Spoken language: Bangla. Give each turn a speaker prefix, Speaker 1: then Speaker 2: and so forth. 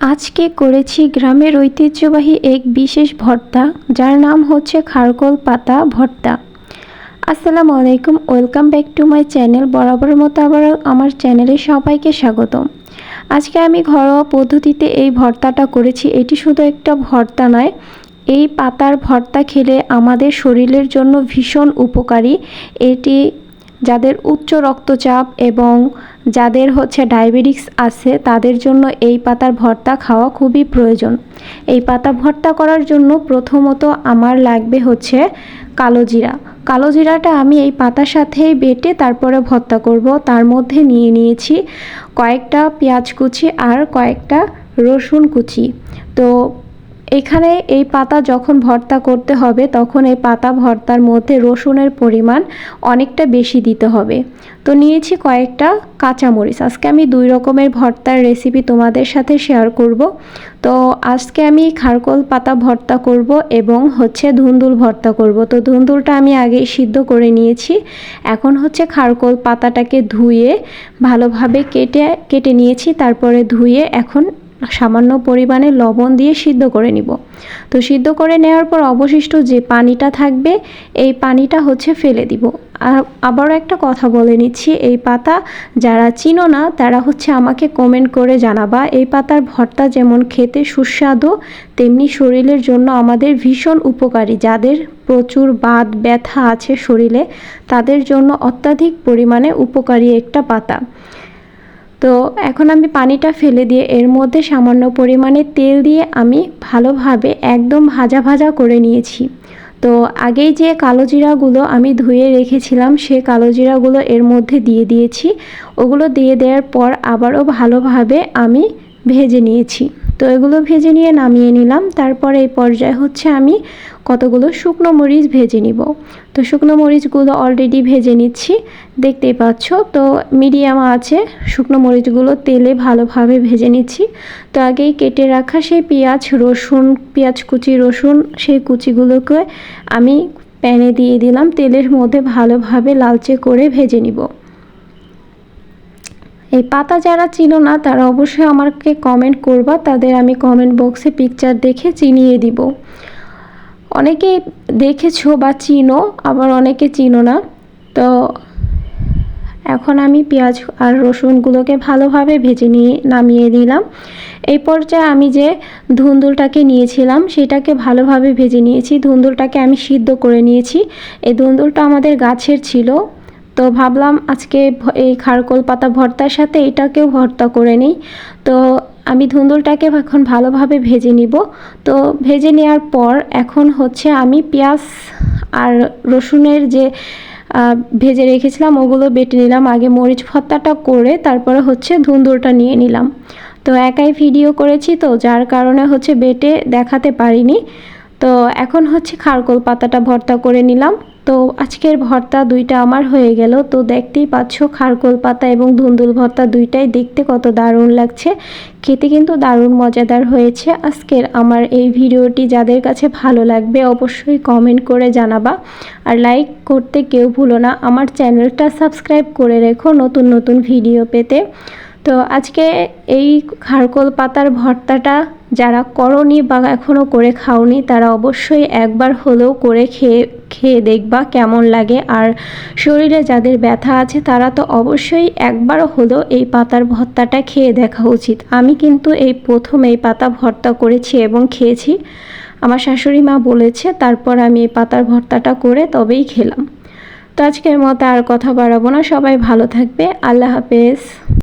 Speaker 1: আজকে করেছি গ্রামের ঐতিহ্যবাহী এক বিশেষ ভর্তা, যার নাম হচ্ছে খারকোল পাতা ভর্তা। আসসালামু আলাইকুম, welcome back to my channel. বরাবর মতো আবার আমার চ্যানেলে সবাইকে স্বাগতম। আজকে আমি ঘরোয়া পদ্ধতিতে এই ভর্তাটা করেছি। এটি শুধু একটা ভর্তা নয়, এই পাতার ভর্তা খেলে আমাদের শরীরের জন্য ভীষণ উপকারী। এটি যাদের উচ্চ রক্তচাপ এবং যাদের হচ্ছে ডায়াবেটিক্স আছে, তাদের জন্য এই পাতার ভর্তা খাওয়া খুবই প্রয়োজন। এই পাতা ভর্তা করার জন্য প্রথমত আমার লাগবে হচ্ছে কালো জিরা। কালো জিরাটা আমি এই পাতার সাথেই বেটে তারপরে ভর্তা করব। তার মধ্যে নিয়ে নিয়েছি কয়েকটা পেঁয়াজ কুচি আর কয়েকটা রসুন কুচি। তো এখানে এই পাতা যখন ভর্তা করতে হবে, তখন এই পাতা ভর্তার মধ্যে রসুনের পরিমাণ অনেকটা বেশি দিতে হবে। তো নিয়েছি কয়েকটা কাঁচামরিচ। আজকে আমি দুই রকমের ভর্তার রেসিপি তোমাদের সাথে শেয়ার করব। তো আজকে আমি খারকোল পাতা ভর্তা করব এবং হচ্ছে ধুন্দুল ভর্তা করব। তো ধুন্দুলটা আমি আগেই সিদ্ধ করে নিয়েছি। এখন হচ্ছে খারকোল পাতাটাকে ধুয়ে ভালোভাবে কেটে কেটে নিয়েছি, তারপরে ধুয়ে এখন সামান্য পরিমাণে লবণ দিয়ে সিদ্ধ করে নিব। তো সিদ্ধ করে নেওয়ার পর অবশিষ্ট যে পানিটা থাকবে, এই পানিটা হচ্ছে ফেলে দিব। আর আবারও একটা কথা বলে নিচ্ছি, এই পাতা যারা চিনো না, তারা হচ্ছে আমাকে কমেন্ট করে জানাবা, এই পাতার ভর্তা যেমন খেতে সুস্বাদু, তেমনি শরীরের জন্য আমাদের ভীষণ উপকারী। যাদের প্রচুর বাদ ব্যথা আছে শরীরে, তাদের জন্য অত্যাধিক পরিমাণে উপকারী একটা পাতা। তো এখন আমি পানিটা ফেলে দিয়ে এর মধ্যে সামান্য পরিমাণে তেল দিয়ে আমি ভালোভাবে একদম ভাজা ভাজা করে নিয়েছি। তো আগেই যে কালো জিরাগুলো আমি ধুয়ে রেখেছিলাম, সে কালো জিরাগুলো এর মধ্যে দিয়ে দিয়েছি। ওগুলো দিয়ে দেওয়ার পর আবারও ভালোভাবে আমি ভেজে নিয়েছি। তো এগুলো ভেজে নিয়ে নামিয়ে নিলাম। তারপর এই পর্যায়ে হচ্ছে আমি কতগুলো শুকনো মরিচ ভেজে নিব। তো শুকনো মরিচগুলো অলরেডি ভেজে নিচ্ছি। দেখতেই পাচ্ছ, তো মিডিয়াম আছে, শুকনো মরিচগুলো তেলে ভালোভাবে ভেজে নিচ্ছি। তো আগেই কেটে রাখা সেই পেঁয়াজ, রসুন, পেঁয়াজ কুচি, রসুন, সেই কুচিগুলোকে আমি প্যানে দিয়ে দিলাম। তেলের মধ্যে ভালোভাবে লালচে করে ভেজে নিব। এই পাতা যারা চিনো না, তারা অবশ্যই আমাকে কমেন্ট করবা। তাদের আমি কমেন্ট বক্সে পিকচার দেখে চিনিয়ে দিব। অনেকে দেখেছ বা চিনো, আবার অনেকে চিনো না। তো এখন আমি পেঁয়াজ আর রসুনগুলোকে ভালোভাবে ভেজে নিয়ে নামিয়ে দিলাম এই পর্যায়ে আমি যে ধুন্দুলটাকে নিয়েছিলাম, সেটাকে ভালোভাবে ভেজে নিয়েছি। ধুন্দুলটাকে আমি সিদ্ধ করে নিয়েছি। এই ধুন্দুলটা আমাদের গাছের ছিল। তো ভাবলাম আজকে এই খারকোল পাতা ভর্তার সাথে এটাকেও ভর্তা করে নিই। তো আমি ধুন্দুলটাকে এখন ভালোভাবে ভেজে নিব। তো ভেজে নেওয়ার পর এখন হচ্ছে আমি পেঁয়াজ আর রসুনের যে ভেজে রেখেছিলাম ওগুলো বেটে নিলাম। আগে মরিচ ভর্তাটা করে তারপরে হচ্ছে ধুন্দুলটা নিয়ে নিলাম। তো একাই ভিডিও করেছি তো যার কারণে হচ্ছে বেটে দেখাতে পারিনি। তো এখন হচ্ছে খারকোল পাতাটা ভর্তা করে নিলাম। তো আজকের ভর্তা দুইটা আমার হয়ে গেল। তো দেখতেই পাচ্ছ খারকোল পাতা এবং ধুন্দুল ভর্তা দুইটাই দেখতে কত দারুণ লাগছে। খেতে কিন্তু দারুণ মজাদার হয়েছে। আজকের আমার এই ভিডিওটি যাদের কাছে ভালো লাগবে অবশ্যই কমেন্ট করে জানাবা। আর লাইক করতে কেউ ভুলো না। আমার চ্যানেলটা সাবস্ক্রাইব করে রেখো নতুন নতুন ভিডিও পেতে। তো আজকে এই খারকোল পাতার ভর্তাটা যারা করনি বা এখনও করে খাওনি, তারা অবশ্যই একবার হলেও করে খেয়ে খেয়ে দেখবা কেমন লাগে। আর শরীরে যাদের ব্যথা আছে, তারা তো অবশ্যই একবার হলেও এই পাতার ভর্তাটা খেয়ে দেখা উচিত। আমি কিন্তু এই প্রথম এই পাতা ভর্তা করেছি এবং খেয়েছি। আমার শাশুড়ি মা বলেছে, তারপর আমি এই পাতার ভর্তাটা করে তবেই খেলাম। তো আজকের মতো আর কথা বাড়াবো না। সবাই ভালো থাকবে। আল্লাহ হাফেজ।